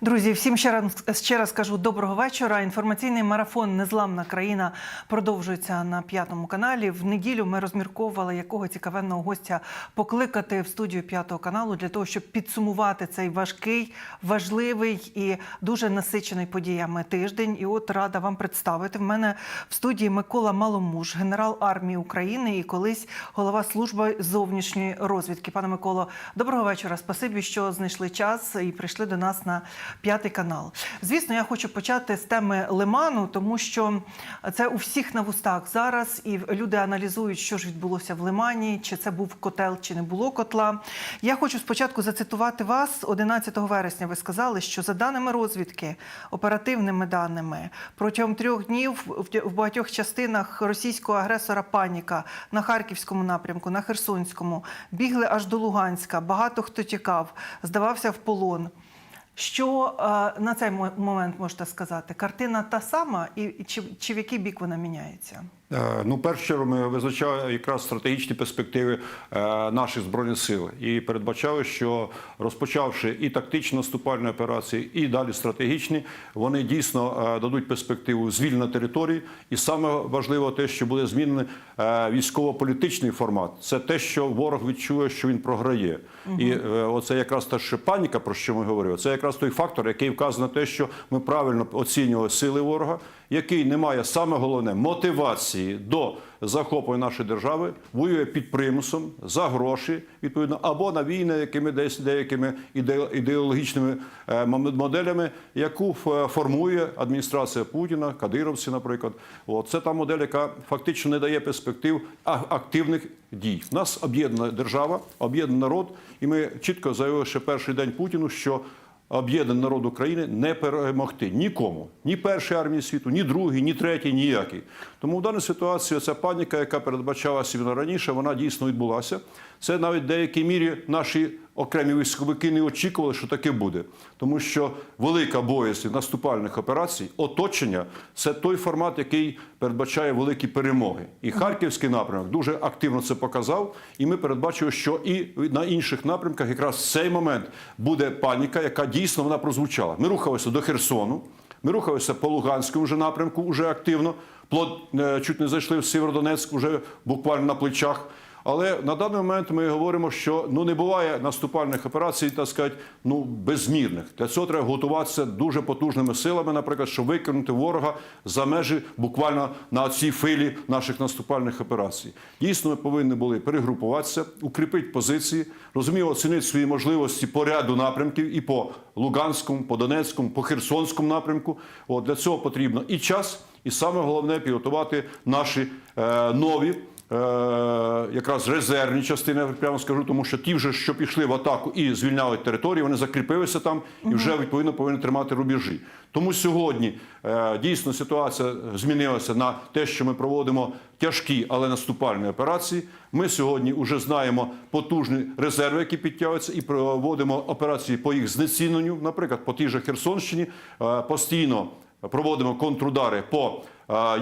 Друзі, всім ще раз ще раз кажу доброго вечора. Інформаційний марафон Незламна країна продовжується на п'ятому каналі. В неділю ми розмірковували, якого цікавенного гостя покликати в студію п'ятого каналу для того, щоб підсумувати цей важкий, важливий і дуже насичений подіями тиждень. І от рада вам представити. В мене в студії Микола Маломуж, генерал армії України і колись голова служби зовнішньої розвідки. Пане Миколо, доброго вечора. Спасибі, що знайшли час і прийшли до нас на п'ятий канал. Звісно, я хочу почати з теми лиману, тому що це у всіх на вустах зараз, і люди аналізують, що ж відбулося в лимані, чи це був котел, чи не було котла. Я хочу спочатку зацитувати вас 11 вересня. Ви сказали, що за даними розвідки, оперативними даними, протягом трьох днів в багатьох частинах російського агресора паніка на харківському напрямку, на Херсонському бігли аж до Луганська. Багато хто тікав, здавався в полон. Що е, на цей момент можете сказати? Картина та сама, і, чи, чи в який бік вона міняється? Е, Ну, в першу ми визначали якраз стратегічні перспективи е, наших збройних сил і передбачали, що розпочавши і тактичні наступальні операції, і далі стратегічні, вони дійсно е, дадуть перспективу звільнення території. І саме важливо те, що буде змінений військово-політичний формат. Це те, що ворог відчує, що він програє. І е, оце якраз та що паніка, про що ми говорили. Це якраз той фактор, який вказує на те, що ми правильно оцінювали сили ворога, який не має саме головне мотивації до захоплення нашої держави, воює під примусом за гроші, відповідно, або на війни, якими десь деякими іде- ідеологічними е, моделями, яку формує адміністрація Путіна, кадировці, наприклад. От це та модель, яка фактично не дає перспектив активних дій. В нас об'єднана держава, об'єднаний народ, і ми чітко заявили ще перший день Путіну, що об'єднаний народ України не перемогти нікому, ні першій армії світу, ні другій, ні третій, ніякій. Тому в даній ситуації ця паніка, яка передбачалася раніше, вона дійсно відбулася. Це навіть в деякій мірі наші окремі військовики не очікували, що таке буде, тому що велика боязь наступальних операцій, оточення це той формат, який передбачає великі перемоги. І харківський напрямок дуже активно це показав. І ми передбачили, що і на інших напрямках якраз в цей момент буде паніка, яка дійсно вона прозвучала. Ми рухалися до Херсону. Ми рухалися по Луганському вже напрямку, вже активно. Плод е, чуть не зайшли в Сєвєродонецьк, вже буквально на плечах. Але на даний момент ми говоримо, що ну не буває наступальних операцій, так сказати, ну безмірних. Для цього треба готуватися дуже потужними силами, наприклад, щоб викинути ворога за межі буквально на цій филі наших наступальних операцій. Дійсно, ми повинні були перегрупуватися, укріпити позиції, розуміло, оцінити свої можливості по ряду напрямків і по Луганському, по Донецькому, по Херсонському напрямку. От для цього потрібно і час, і саме головне підготувати наші е, нові. Е, якраз резервні частини, прямо скажу, тому що ті вже, що пішли в атаку і звільняли території, вони закріпилися там і вже відповідно повинні тримати рубежі. Тому сьогодні е, дійсно ситуація змінилася на те, що ми проводимо тяжкі, але наступальні операції. Ми сьогодні вже знаємо потужні резерви, які підтягуються, і проводимо операції по їх знеціненню, наприклад, по тій же Херсонщині е, постійно проводимо контрудари по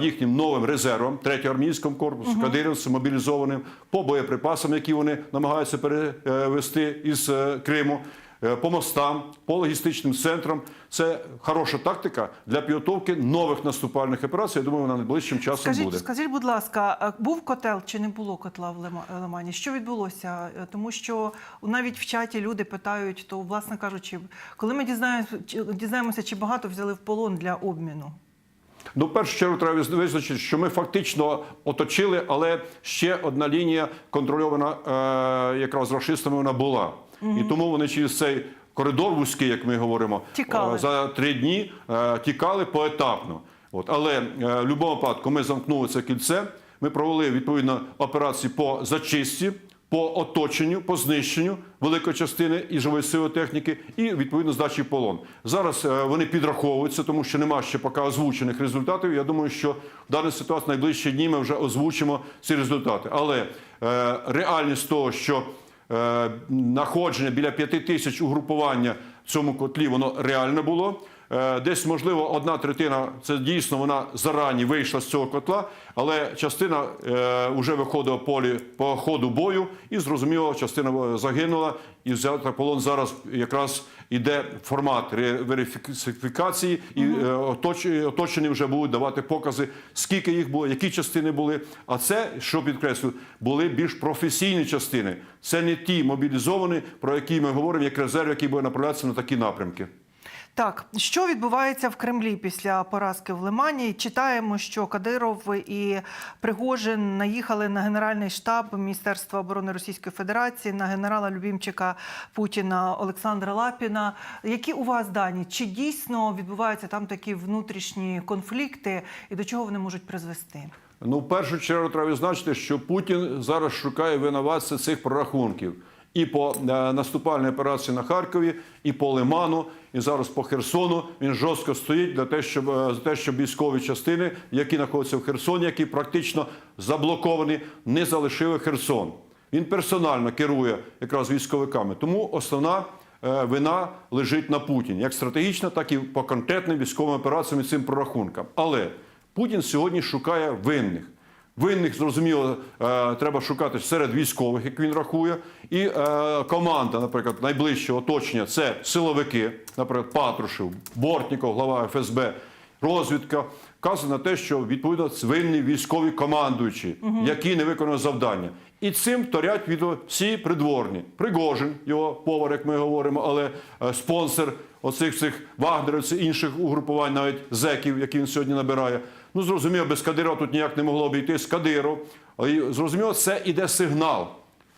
їхнім новим резервам, третього армійському корпусу, кадирівцям мобілізованим, по боєприпасам, які вони намагаються перевести із е, Криму, е, по мостам, по логістичним центрам. Це хороша тактика для підготовки нових наступальних операцій. Я думаю, вона найближчим часом Скажіть, буде. скажіть, будь ласка, був котел чи не було котла в Лима- Лимані? Що відбулося? Е, Тому що навіть в чаті люди питають, то, власне кажучи, коли ми дізнаємося, чи багато взяли в полон для обміну? Ну, в першу чергу треба визначити, що ми фактично оточили, але ще одна лінія контрольована е, якраз рашистами вона була. І тому вони через цей коридор вузький, як ми говоримо, Тікали. е, за три дні е, тікали поетапно. От, але е, в будь-якому випадку ми замкнули це кільце. Ми провели відповідно операції по зачистці, по оточенню, по знищенню великої частини і живої сили техніки, і відповідно здачі полон. Зараз е, вони підраховуються, тому що нема ще поки озвучених результатів. Я думаю, що в даній ситуації найближчі дні ми вже озвучимо ці результати. Але е, реальність того, що е, знаходження біля п'яти тисяч угрупування в цьому котлі, воно реально було. Е, Десь, можливо, одна третина це дійсно вона зарані вийшла з цього котла, але частина е, вже виходила полі по ходу бою, і зрозуміло, частина е, загинула. І взята полон зараз якраз іде формат верифікації, і е, оточені вже будуть давати покази, скільки їх було, які частини були. А це, що підкреслю, були більш професійні частини. Це не ті мобілізовані, про які ми говоримо, як резерв, який буде направлятися на такі напрямки. Так, що відбувається в Кремлі після поразки в Лимані? Читаємо, що Кадиров і Пригожин наїхали на генеральний штаб Міністерства оборони Російської Федерації на генерала Любімчика Путіна Олександра Лапіна. Які у вас дані? Чи дійсно відбуваються там такі внутрішні конфлікти, і до чого вони можуть призвести? Ну, в першу чергу треба відзначити, що Путін зараз шукає винуватця цих прорахунків. І по е, наступальній операції на Харкові, і по Лиману, і зараз по Херсону. Він жорстко стоїть для те, щоб е, за те, щоб військові частини, які знаходяться в Херсоні, які практично заблоковані, не залишили Херсон. Він персонально керує якраз військовиками. Тому основна е, вина лежить на Путіні, як стратегічна, так і по конкретним військовим операціям і цим прорахункам. Але Путін сьогодні шукає винних. Винних, зрозуміло, е, треба шукати серед військових, як він рахує. І е, команда, наприклад, найближче оточення це силовики, наприклад, Патрушев, Бортніков, глава ФСБ, розвідка. Вказує на те, що відповідно винні військові командуючі, які не виконали завдання. І цим вторять від всі придворні. Пригожин, його повар, як ми говоримо, але е, спонсор оцих цих вагнерівців, інших угрупувань, навіть зеків, які він сьогодні набирає. Ну, зрозуміло, без Кадирова тут ніяк не могло обійтись Кадиров. Але і, зрозуміло, це іде сигнал.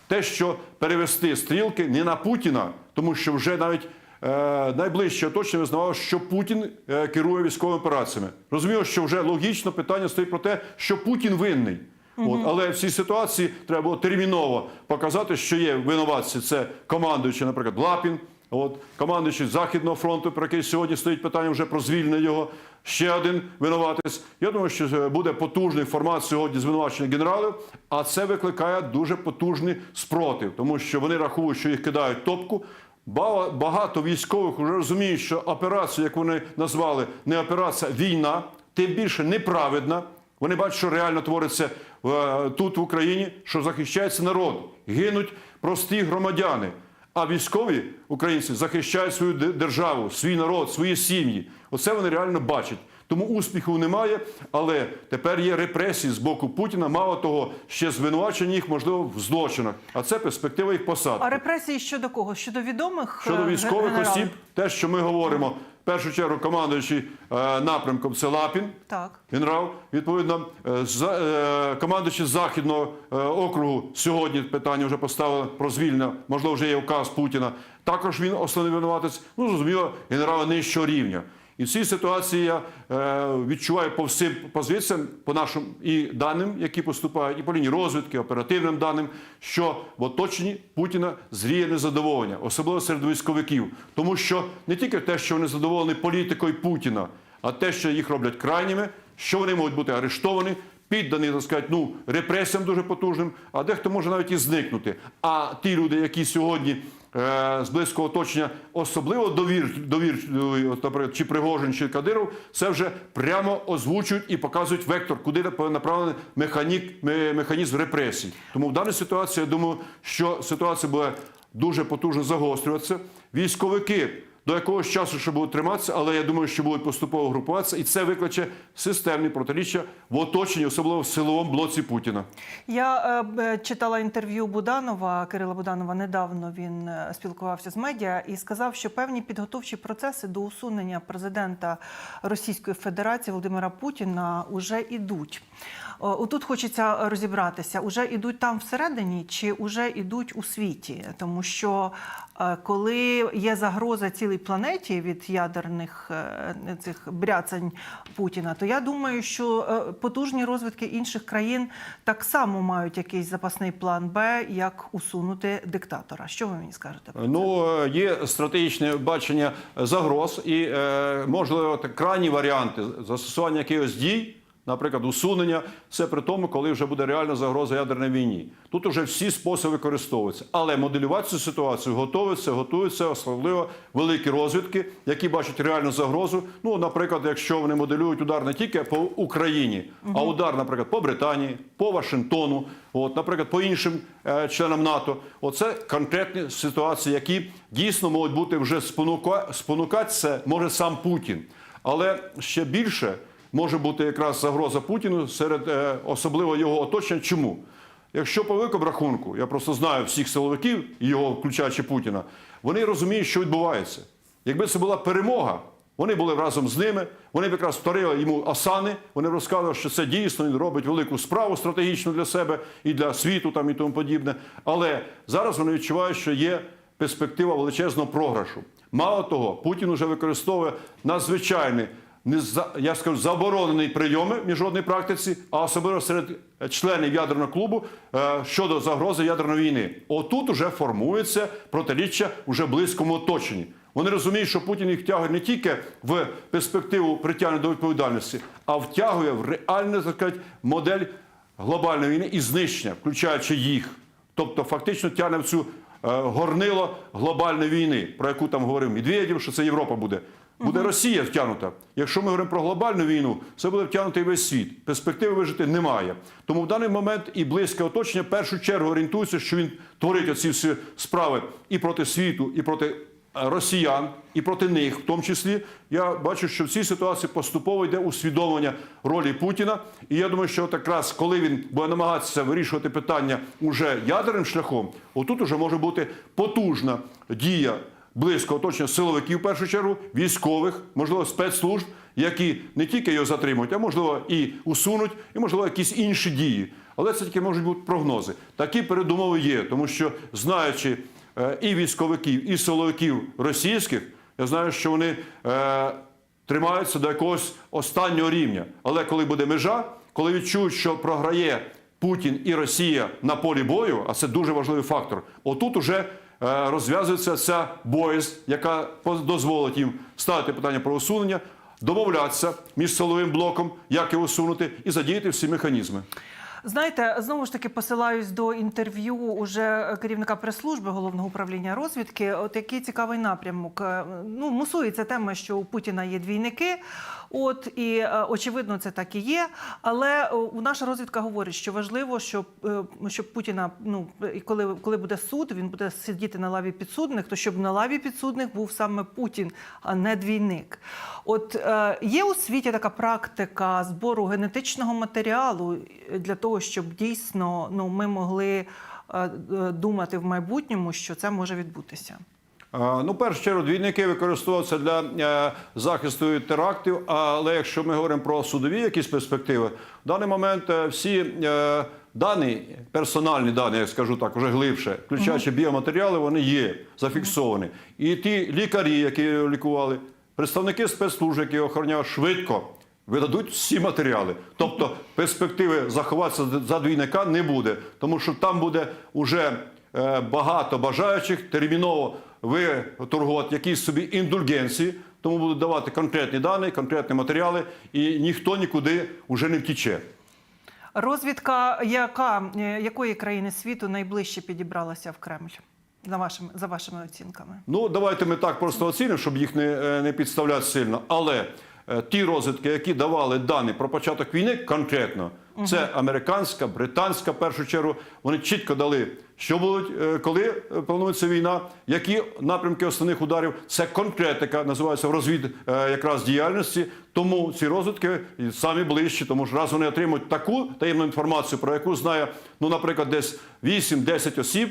Те, що перевести стрілки не на Путіна, тому що вже навіть е, найближче оточення визнавало, що Путін е, керує військовими операціями. Розуміло, що вже логічно питання стоїть про те, що Путін винний. От, але в цій ситуації треба було терміново показати, що є винуватці. Це командуючий, наприклад, Лапін, от, командуючий Західного фронту, про який сьогодні стоїть питання вже про звільнення його. Ще один винуватець. Я думаю, що е, буде потужний формат сьогодні звинувачення генералів, а це викликає дуже потужний спротив, тому що вони рахують, що їх кидають топку. Ба- Багато військових вже розуміють, що операція, як вони назвали, не операція війна, тим більше неправедна. Вони бачать, що реально твориться е, тут, в Україні, що захищається народ, гинуть прості громадяни. А військові українці захищають свою державу, свій народ, свої сім'ї. Оце вони реально бачать. Тому успіху немає, але тепер є репресії з боку Путіна. Мало того, ще звинувачення їх можливо в злочинах. А це перспектива їх посадки. А репресії щодо кого? Щодо відомих Щодо е, військових генералів? осіб, те, що ми говоримо, в першу чергу командуючий е, напрямком це Лапін. Так. Генерал, відповідно, командуючий е, командуючи Західного е, округу сьогодні питання вже поставили про звільнення, можливо, вже є указ Путіна. Також він основний винуватець, ну, зрозуміло, генерала нижчого рівня. І в цій ситуації я е, відчуваю по всім позиціям, по нашим і даним, які поступають, і по лінії розвідки, оперативним даним, що в оточенні Путіна зріє незадоволення, особливо серед військовиків. Тому що не тільки те, що вони задоволені політикою Путіна, а те, що їх роблять крайніми, що вони можуть бути арештовані, піддані, так сказати, ну, репресіям дуже потужним, а дехто може навіть і зникнути. А ті люди, які сьогодні з близького оточення особливо довір, довір наприклад, чи Пригожин, чи Кадиров, це вже прямо озвучують і показують вектор, куди направлений механізм репресій. Тому в даній ситуації я думаю, що ситуація буде дуже потужно загострюватися. Військовики до якогось часу ще будуть триматися, але я думаю, що будуть поступово групуватися, і це викличе системні протиріччя в оточенні, особливо в силовому блоці Путіна. Я е, читала інтерв'ю Буданова, Кирила Буданова. Недавно він е, спілкувався з медіа і сказав, що певні підготовчі процеси до усунення президента Російської Федерації Володимира Путіна вже ідуть. О, Отут хочеться розібратися, уже ідуть там всередині чи вже ідуть у світі, тому що е, коли є загроза цілій планеті від ядерних е, цих бряцань Путіна, то я думаю, що е, потужні розвитки інших країн так само мають якийсь запасний план Б, як усунути диктатора. Що ви мені скажете? про це? Ну е, є стратегічне бачення загроз і е, можливо крайні варіанти застосування якихось дій наприклад, усунення. Це при тому, коли вже буде реальна загроза ядерної війні. Тут вже всі способи використовуються. Але моделювати цю ситуацію готуються, готуються особливо великі розвідки, які бачать реальну загрозу. Ну, наприклад, якщо вони моделюють удар не тільки по Україні, а удар, наприклад, по Британії, по Вашингтону, от, наприклад, по іншим е, членам НАТО. Оце конкретні ситуації, які дійсно можуть бути вже спонука, спонукати це може сам Путін. Але ще більше може бути якраз загроза Путіну серед е, особливо його оточення. Чому? Якщо по великому рахунку, я просто знаю всіх силовиків, його включаючи Путіна, вони розуміють, що відбувається. Якби це була перемога, вони були разом з ними, вони б якраз вторили йому осани, вони розказували, що це дійсно він робить велику справу стратегічну для себе і для світу там і тому подібне. Але зараз вони відчувають, що є перспектива величезного програшу. Мало того, Путін вже використовує надзвичайний, не за- я скажу, заборонений прийоми в міжнародній практиці, а особливо серед членів ядерного клубу е, щодо загрози ядерної війни. Отут уже формується протиріччя уже близькому оточенні. Вони розуміють, що Путін їх втягує не тільки в перспективу притягнення до відповідальності, а втягує в реальну модель глобальної війни і знищення, включаючи їх. Тобто, фактично тягне в цю е, горнило глобальної війни, про яку там говорив Медведєв, що це Європа буде. Буде Росія втягнута. Якщо ми говоримо про глобальну війну, це буде втягнутий весь світ. Перспективи вижити немає. Тому в даний момент і близьке оточення в першу чергу орієнтується, що він творить оці всі справи і проти світу, і проти е, росіян, і проти них, в тому числі. Я бачу, що в цій ситуації поступово йде усвідомлення ролі Путіна. І я думаю, що якраз коли він буде намагатися вирішувати питання уже ядерним шляхом, отут уже може бути потужна дія близько оточення силовиків, в першу чергу, військових, можливо, спецслужб, які не тільки його затримують, а можливо і усунуть, і можливо якісь інші дії. Але це тільки можуть бути прогнози. Такі передумови є, тому що знаючи е, і військовиків, і силовиків російських, я знаю, що вони е, тримаються до якогось останнього рівня. Але коли буде межа, коли відчують, що програє Путін і Росія на полі бою, а це дуже важливий фактор, отут уже розв'язується ця боязнь, яка дозволить їм ставити питання про усунення, домовлятися між силовим блоком, як його усунути, і задіяти всі механізми. Знаєте, знову ж таки посилаюсь до інтерв'ю уже керівника прес-служби головного управління розвідки. От який цікавий напрямок. Е, Ну, мусується тема, що у Путіна є двійники. От і е, очевидно, це так і є. Але е, у наша розвідка говорить, що важливо, щоб, е, щоб Путіна, ну і коли, коли буде суд, він буде сидіти на лаві підсудних, то щоб на лаві підсудних був саме Путін, а не двійник. От є у світі така практика збору генетичного матеріалу для того, щоб дійсно ну, ми могли думати в майбутньому, що це може відбутися. Ну, першу чергу, двійники використовуються для е, захисту від терактів. Але якщо ми говоримо про судові якісь перспективи, в даний момент е, всі е, дані, персональні дані, я скажу так, вже глибше, включаючи біоматеріали, вони є зафіксовані. І ті лікарі, які лікували, представники спецслужб, які охороняють, швидко видадуть всі матеріали. Тобто перспективи заховатися за двійника не буде, тому що там буде уже е, багато бажаючих терміново виторгувати якісь собі індульгенції, тому будуть давати конкретні дані, конкретні матеріали, і ніхто нікуди вже не втіче. Розвідка яка, е, якої країни світу найближче підібралася в Кремль? За вашими, за вашими оцінками. Ну, давайте ми так просто оцінимо, щоб їх не, е, не підставляти сильно. Але ті розвідки, які давали дані про початок війни, конкретно, це американська, британська, в першу чергу, вони чітко дали, що будуть, е, коли е, планується війна, які напрямки основних ударів. Це конкретика, називається в розвід е, якраз діяльності. Тому ці розвідки самі ближчі, тому що раз вони отримують таку таємну інформацію, про яку знає, ну, наприклад, десь 8-10 осіб.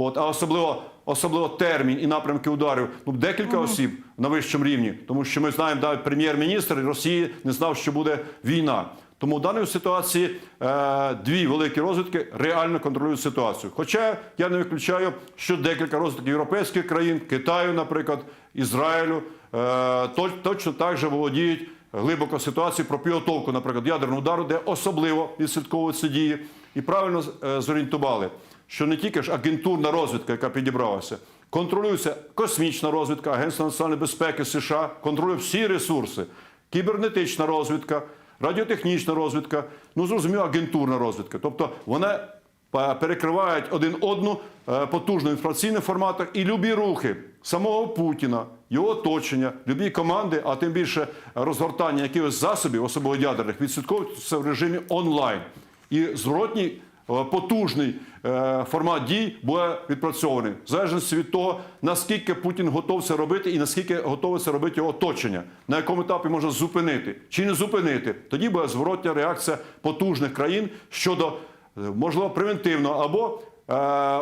От, а особливо, особливо термін і напрямки ударів. Ну, декілька осіб на вищому рівні, тому що ми знаємо, навіть прем'єр-міністр Росії не знав, що буде війна. Тому в даній ситуації е, дві великі розвідки реально контролюють ситуацію. Хоча я не виключаю, що декілька розвідків європейських країн, Китаю, наприклад, Ізраїлю, е, точ- точно так же володіють глибоко ситуацією про підготовку, наприклад, ядерного удару, де особливо відслідковуються дії, і правильно е, зорієнтували що не тільки ж агентурна розвідка, яка підібралася, контролюється космічна розвідка, Агентство національної безпеки США, контролює всі ресурси, кібернетична розвідка, радіотехнічна розвідка, ну зрозуміло, агентурна розвідка. Тобто вони е, перекривають один одну е, потужно в інформаційних форматах і любі рухи самого Путіна, його оточення, любі команди, а тим більше розгортання якихось засобів, особливо ядерних, відслідковуються в режимі онлайн. І зворотній потужний е, формат дій буде відпрацьований в залежності від того, наскільки Путін готов це робити і наскільки готове це робити його оточення, на якому етапі можна зупинити чи не зупинити. Тоді буде зворотня реакція потужних країн щодо е, можливо превентивного або е,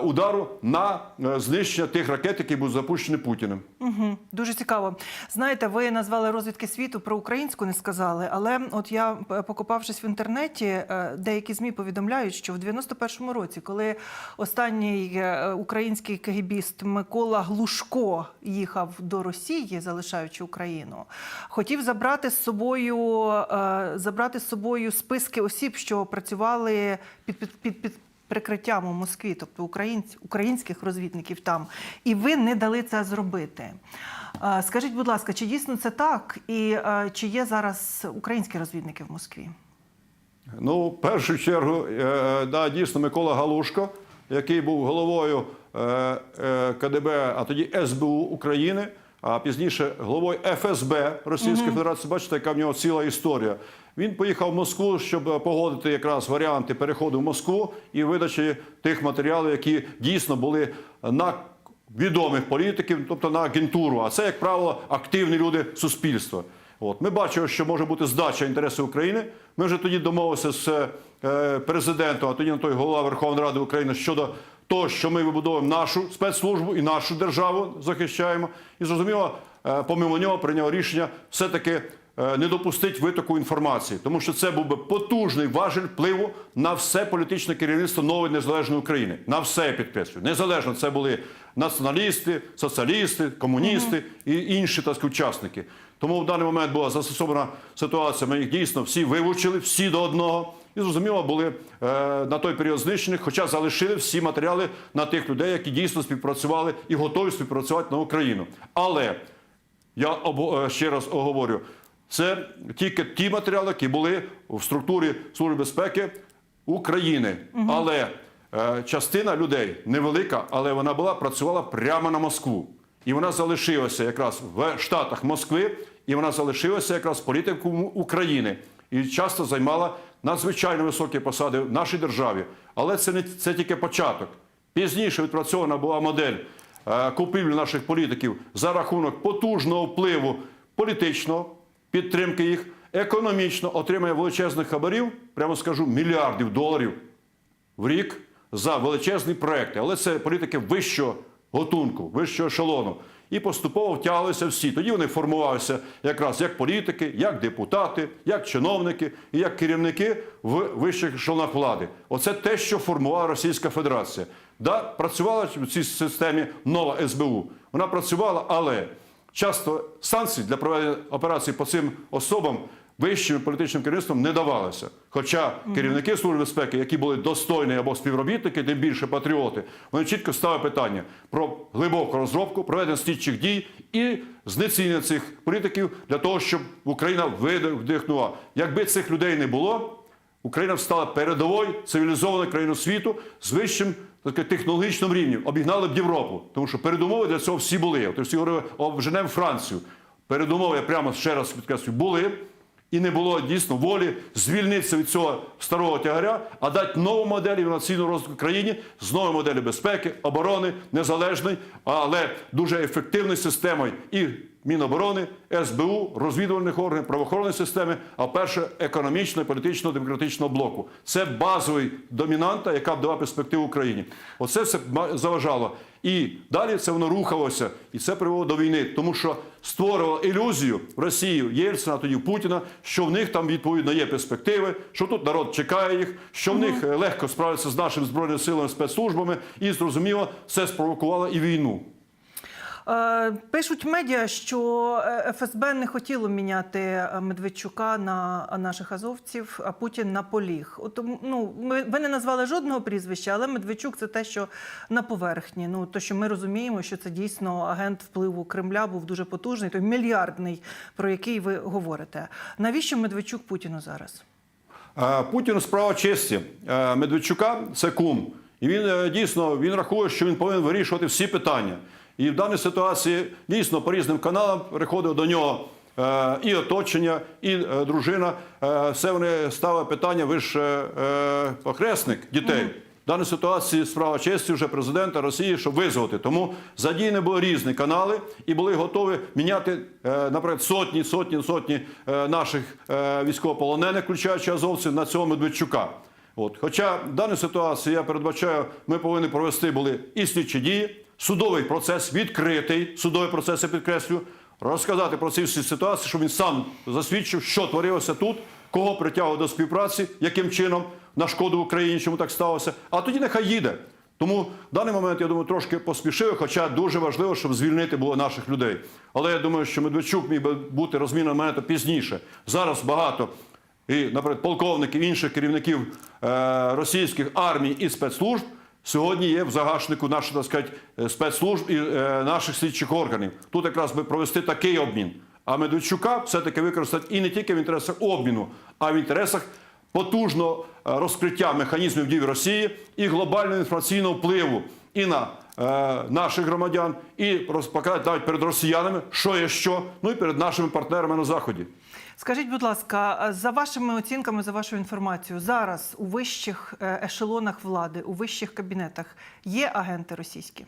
удару на е, знищення тих ракет, які будуть запущені Путіним. Угу, дуже цікаво. Знаєте, ви назвали розвідки світу про українську, не сказали. Але от я е, покопавшись в інтернеті, е, деякі змі повідомляють, що в 91-му році, коли останній е, український кегібіст Микола Глушко їхав до Росії, залишаючи Україну, хотів забрати з собою е, забрати з собою списки осіб, що працювали під під, під, під прикриттям у Москві, тобто українць, українських розвідників там, і ви не дали це зробити. Е, Скажіть, будь ласка, чи дійсно це так? І е, чи є зараз українські розвідники в Москві? Ну, в першу чергу, е, да, дійсно, Микола Галушко, який був головою КДБ, а тоді СБУ України, а пізніше головою ФСБ Російської Федерації, бачите, яка в нього ціла історія. Він поїхав в Москву, щоб погодити якраз варіанти переходу в Москву і видачі тих матеріалів, які дійсно були на відомих політиків, тобто на агентуру. А це, як правило, активні люди суспільства. От ми бачимо, що може бути здача інтересів України. Ми вже тоді домовилися з е, президентом, а тоді на той голова Верховної Ради України щодо того, що ми вибудовуємо нашу спецслужбу і нашу державу захищаємо. І зрозуміло, е, помимо нього прийняв рішення все-таки е, не допустити витоку інформації, тому що це був би потужний важель впливу на все політичне керівництво нової незалежної України. На все я підкреслюю. Незалежно це були націоналісти, соціалісти, комуністи і інші так сказати, учасники. Тому в даний момент була застосована ситуація. Ми їх дійсно всі вивчили, всі до одного. І зрозуміло, були е, на той період знищені, хоча залишили всі матеріали на тих людей, які дійсно співпрацювали і готові співпрацювати на Україну. Але я обо- е, ще раз оговорю, це тільки ті матеріали, які були в структурі Служби безпеки України. Але е, частина людей невелика, але вона була працювала прямо на Москву. І вона залишилася якраз в Штатах Москви, і вона залишилася якраз політиком України. І часто займала надзвичайно високі посади в нашій державі. Але це не це тільки початок. Пізніше відпрацьована була модель е, купівлі наших політиків за рахунок потужного впливу політичного, підтримки їх, економічно отримання величезних хабарів, прямо скажу, мільярдів доларів в рік за величезні проекти. Але це політики вищого готунку, вищого ешелону. І поступово втягалися всі. Тоді вони формувалися якраз як політики, як депутати, як чиновники і як керівники в вищих ешелонах влади. Оце те, що формувала Російська Федерація. Да, працювала в цій системі нова СБУ. Вона працювала, але часто санкцій для проведення операцій по цим особам вищим політичним керівництвом не давалося. Хоча керівники Служби безпеки, які були достойні або співробітники, тим більше патріоти, вони чітко ставили питання про глибоку розробку, проведення слідчих дій і знецінення цих політиків для того, щоб Україна вдихнула. Якби цих людей не було, Україна стала передовою цивілізованою країною світу з вищим так сказати, технологічним рівнем. Обігнали б Європу. Тому що передумови для цього всі були. От всі говорили, обженемо Францію. Передумови, я прямо ще раз підкреслюю, були. І не було дійсно волі звільнитися від цього старого тягаря, а дати нову модель інноваційного розвитку країні з новою моделлю безпеки, оборони, незалежної, але дуже ефективною системою і Міноборони, СБУ, розвідувальних органів, правоохоронної системи, а перше економічно, політично, демократичного блоку. Це базовий домінанта, яка б дала перспективу Україні. Оце все заважало. І далі це воно рухалося, і це привело до війни, тому що створювало ілюзію в Росії Єльцина, тоді Путіна, що в них там відповідно є перспективи, що тут народ чекає їх, що в них е, легко справитися з нашими збройними силами спецслужбами, і зрозуміло, це спровокувало і війну. Е, Пишуть медіа, що е, ФСБ не хотіло міняти е, Медведчука на наших азовців, а Путін на поліг. От, ну, ви не назвали жодного прізвища, але Медведчук це те, що на поверхні. Ну, то, що ми розуміємо, що це дійсно агент впливу Кремля був дуже потужний, той мільярдний, про який ви говорите. Навіщо Медведчук Путіну зараз? Путіну справа честі. Медведчука це кум. І він дійсно він рахує, що він повинен вирішувати всі питання. І в даній ситуації дійсно по різним каналам приходив до нього е, і оточення, і е, дружина. Е, Все вони ставили питання, ви ж похресник дітей. В даній ситуації справа честі вже президента Росії, щоб визвати. Тому задіяні були різні канали і були готові міняти, наприклад, сотні, сотні, сотні наших військовополонених, включаючи азовців, на цього Медведчука. От. Хоча в даній ситуації я передбачаю, ми повинні провести були і слідчі дії, судовий процес відкритий, судовий процес я підкреслю, розказати про ці всі ситуації, щоб він сам засвідчив, що творилося тут, кого притягував до співпраці, яким чином на шкоду Україні, чому так сталося. А тоді нехай їде. Тому в даний момент, я думаю, трошки поспішили, хоча дуже важливо, щоб звільнити було наших людей. Але я думаю, що Медведчук міг би бути розмінений на мене пізніше. Зараз багато і, наприклад, полковників інших керівників е, російських армій і спецслужб сьогодні є в загашнику наших так сказати, е, спецслужб і е, наших слідчих органів. Тут якраз би провести такий обмін. А Медведчука все-таки використати і не тільки в інтересах обміну, а в інтересах потужного е, розкриття механізмів дій Росії і глобального інформаційного впливу і на наших громадян, і показати навіть перед росіянами, що є що, ну і перед нашими партнерами на заході. Скажіть, будь ласка, за вашими оцінками, за вашу інформацію, зараз у вищих е, ешелонах влади, у вищих кабінетах є агенти російські?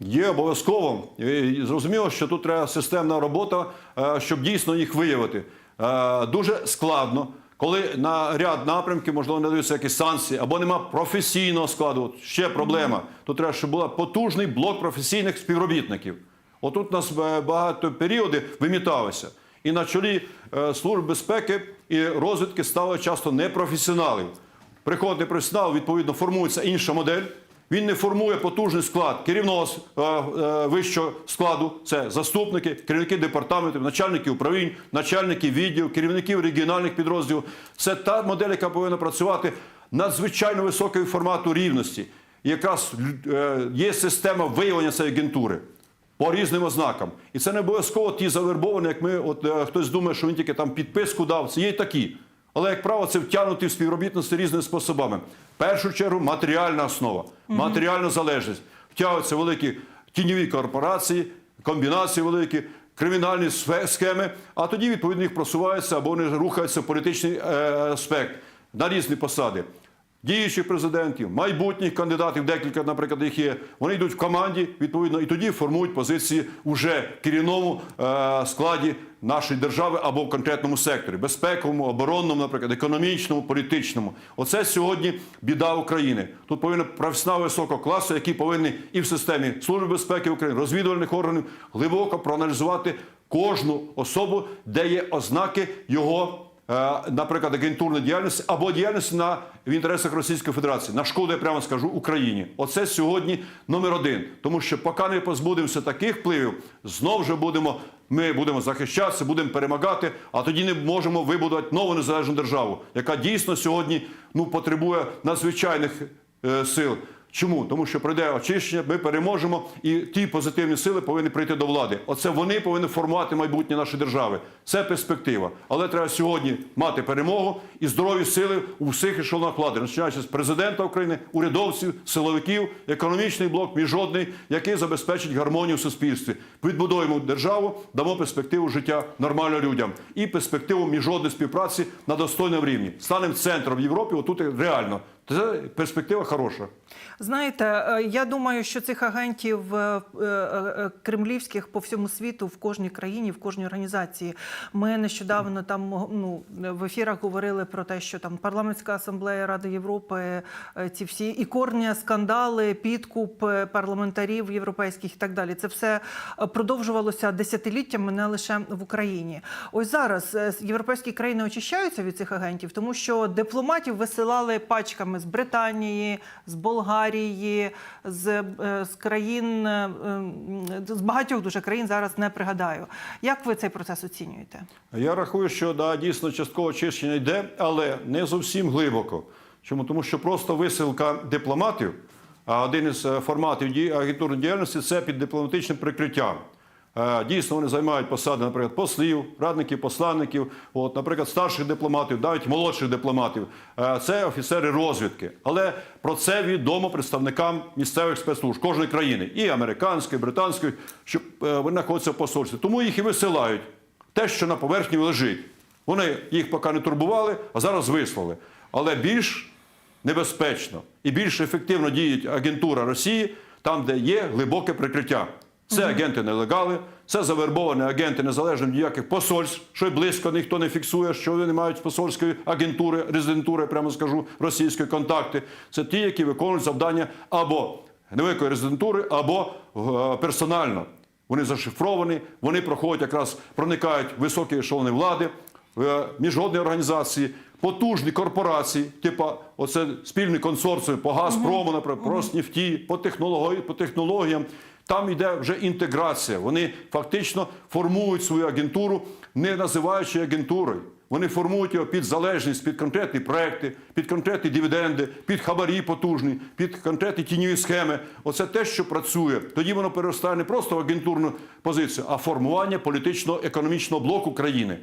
Є обов'язково. І Зрозуміло, що тут треба системна робота, е, щоб дійсно їх виявити. Е, Дуже складно, коли на ряд напрямків, можливо, не даються якісь санкції, або нема професійного складу. От ще проблема. Тут треба, щоб був потужний блок професійних співробітників. Отут у нас е, багато періоди виміталися. І на чолі е, служб безпеки і розвідки стали часто непрофесіоналів. Приходить професіонал, відповідно, формується інша модель. Він не формує потужний склад керівного е, е, вищого складу. Це заступники, керівники департаментів, начальники управлінь, начальники відділів, керівників регіональних підрозділів. Це та модель, яка повинна працювати надзвичайно високого формату рівності. Якраз е, є система виявлення цієї агентури по різним ознакам. І це не обов'язково ті завербовані, як ми, от хтось думає, що він тільки там підписку дав. Це є й такі. Але, як правило, це втягнути в співробітності різними способами. В першу чергу матеріальна основа, матеріальна залежність. Втягуються великі тіньові корпорації, комбінації великі, кримінальні схеми, а тоді, відповідно, їх просуваються або вони рухаються в політичний е, аспект на різні посади діючих президентів, майбутніх кандидатів, декілька, наприклад, їх є. Вони йдуть в команді, відповідно, і тоді формують позиції уже керівному е, складі нашої держави або в конкретному секторі безпековому, оборонному, наприклад, економічному, політичному. Оце сьогодні біда України. Тут повинен професіонал високого класу, які повинні і в системі Служби безпеки України, розвідувальних органів глибоко проаналізувати кожну особу, де є ознаки його наприклад, агентурної діяльності або діяльності на в інтересах Російської Федерації на шкоду, я прямо скажу, Україні. Оце сьогодні номер один. Тому що поки не позбудемося таких впливів, знов же будемо. Ми будемо захищатися, будемо перемагати, а тоді не можемо вибудувати нову незалежну державу, яка дійсно сьогодні ну потребує надзвичайних е, сил. Чому? Тому що прийде очищення, ми переможемо, і ті позитивні сили повинні прийти до влади. Оце вони повинні формувати майбутнє нашої держави. Це перспектива. Але треба сьогодні мати перемогу і здорові сили у всіх ешелонах влади, починаючи з президента України, урядовців, силовиків, економічний блок, міжнародний, який забезпечить гармонію в суспільстві. Відбудуємо державу, дамо перспективу життя нормально людям і перспективу міжнародної співпраці на достойному рівні. Станемо центром Європи. Отут реально. Це перспектива хороша. Знаєте, е, я думаю, що цих агентів е, е, кремлівських по всьому світу, в кожній країні, в кожній організації. Ми нещодавно там ну, в ефірах говорили про те, що там парламентська асамблея Ради Європи, ці всі ікорні скандали, підкуп парламентарів європейських і так далі. Це все продовжувалося десятиліттями, не лише в Україні. Ось зараз європейські країни очищаються від цих агентів, тому що дипломатів висилали пачками з Британії, з Болгарії, з, е, з країн е, з багатьох дуже країн зараз не пригадаю. Як ви цей процес оцінюєте? Я рахую, що да, дійсно частково очищення йде, але не зовсім глибоко. Чому? Тому що просто висилка дипломатів, а один із е, форматів агентурної діяльності це під дипломатичним прикриттям. Е, Дійсно, вони займають посади, наприклад, послів, радників, посланників, от, наприклад, старших дипломатів, навіть молодших дипломатів. Е, Це офіцери розвідки. Але про це відомо представникам місцевих спецслужб кожної країни, і американської, і британської, що е, вони знаходяться в посольстві. Тому їх і висилають. Те, що на поверхні лежить. Вони їх поки не турбували, а зараз вислали. Але більш небезпечно і більш ефективно діє агентура Росії там, де є глибоке прикриття. Це агенти нелегали, це завербовані агенти незалежно від ніяких посольств, що й близько ніхто не фіксує, що вони не мають посольської агентури, резидентури, прямо скажу, російської контакти. Це ті, які виконують завдання або невеликої резидентури, або е, персонально. Вони зашифровані, вони проходять якраз проникають в високі ешелони влади, в е, міжнародні організації, потужні корпорації, типу оце спільний консорціум по Газпрому, наприклад, по Роснефті, технології, по технологіям. Там йде вже інтеграція. Вони фактично формують свою агентуру, не називаючи агентурою. Вони формують його під залежність, під конкретні проекти, під конкретні дивіденди, під хабарі потужні, під конкретні тіньові схеми. Оце те, що працює. Тоді воно переростає не просто в агентурну позицію, а формування політичного економічного блоку країни.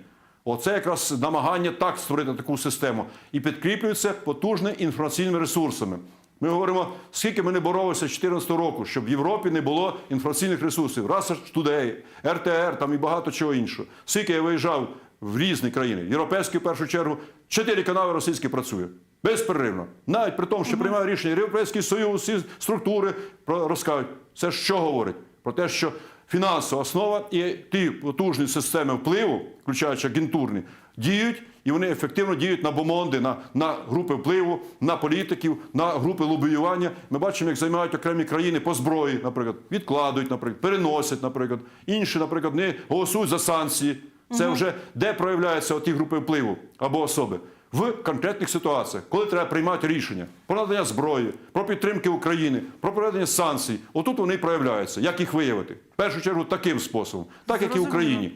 Оце якраз намагання так створити таку систему і підкріплюється потужними інформаційними ресурсами. Ми говоримо, скільки ми не боролися з 2014 року, щоб в Європі не було інформаційних ресурсів. Russia Today, РТР там і багато чого іншого. Скільки я виїжджав в різні країни, європейські в першу чергу, чотири канали російські працює. Безперервно. Навіть при тому, що приймає рішення Європейський Союз, всі структури про- розкажуть. Це що говорить? Про те, що фінансова основа і ті потужні системи впливу, включаючи агентурні, діють і вони ефективно діють на бомонди, на, на групи впливу, на політиків, на групи лобіювання. Ми бачимо, як займають окремі країни по зброї, наприклад, відкладують, наприклад, переносять, наприклад. Інші, наприклад, не голосують за санкції. Це вже де проявляються ті групи впливу або особи. В конкретних ситуаціях, коли треба приймати рішення про надання зброї, про підтримки України, про проведення санкцій, отут вони проявляються. Як їх виявити? В першу чергу таким способом, так як і в Україні.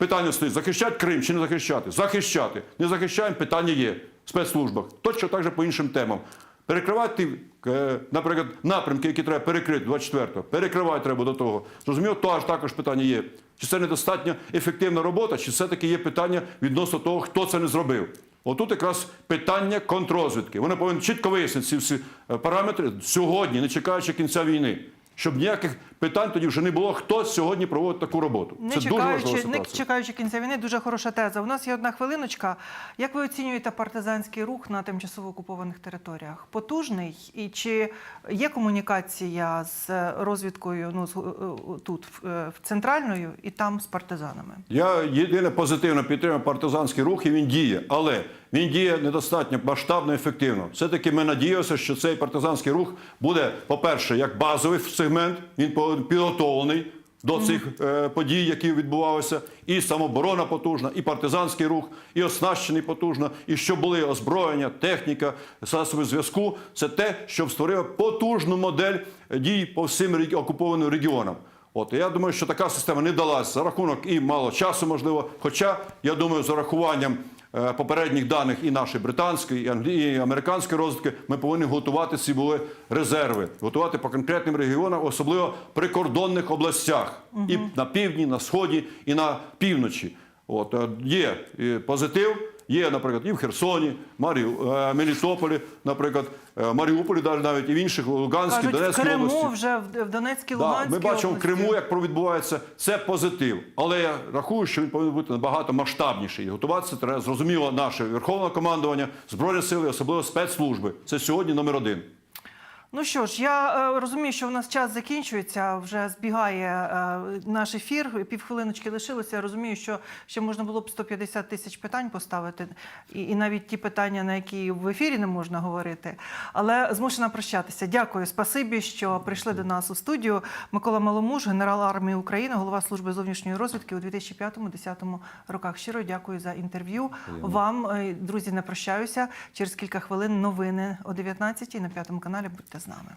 Питання стоїть: захищати Крим чи не захищати? Захищати. Не захищаємо, питання є в спецслужбах. Точно так же по іншим темам. Перекривати, е, наприклад, напрямки, які треба перекрити 24-го. Перекривати треба до того. Зрозуміло, то аж також питання є. Чи це недостатньо ефективна робота, чи все-таки є питання відносно того, хто це не зробив. Отут якраз питання контррозвідки. Вони повинні чітко вияснити ці всі е, параметри сьогодні, не чекаючи кінця війни. Щоб ніяких питань тоді вже не було, хто сьогодні проводить таку роботу. Не це дуже важлива чекаючи, не чекаючи кінця війни, дуже хороша теза. У нас є одна хвилиночка. Як ви оцінюєте партизанський рух на тимчасово окупованих територіях? Потужний і чи є комунікація з розвідкою ну з- е, е, тут в- е, центральною і там з партизанами? Я єдине позитивно підтримую партизанський рух, і він діє, але він діє недостатньо масштабно ефективно. Все-таки ми надіялися, що цей партизанський рух буде, по-перше, як базовий сегмент, він по- підготовлений до цих е, подій, які відбувалися, і самоборона потужна, і партизанський рух, і оснащений потужно, і що були озброєння, техніка, засоби зв'язку. Це те, що створило потужну модель дій по всім окупованим регіонам. От і я думаю, що така система не далась за рахунок і мало часу, можливо. Хоча я думаю, за рахуванням попередніх даних і нашої британської, і англії, і американської розвідки, ми повинні готувати ці були резерви, готувати по конкретним регіонам, особливо прикордонних областях, і на півдні, на сході, і на півночі. От е, є е, позитив. Є, наприклад, і в Херсоні, Марі... е, Мелітополі, наприклад, е, Маріуполі, навіть і в інших Луганській, Кажуть, в Донецькій Криму області. вже в, в Донецькій, Да, Луганській ми бачимо в області. Криму, як відбувається. Це позитив. Але я рахую, що він повинен бути набагато масштабніший. І готуватися треба зрозуміло наше верховне командування, збройні сили, особливо спецслужби. Це сьогодні номер один. Ну що ж, я е, розумію, що у нас час закінчується, вже збігає е, наш ефір. Півхвилиночки лишилося. Я розумію, що ще можна було б 150 тисяч питань поставити, і, і навіть ті питання, на які в ефірі не можна говорити. Але змушена прощатися. Дякую, спасибі, що прийшли до нас у студію. Микола Маломуж, генерал армії України, голова служби зовнішньої розвідки у 2005-2010 роках. Щиро дякую за інтерв'ю. Вам, е, друзі, не прощаюся. Через кілька хвилин новини о 19 на п'ятому каналі. Будьте з нами.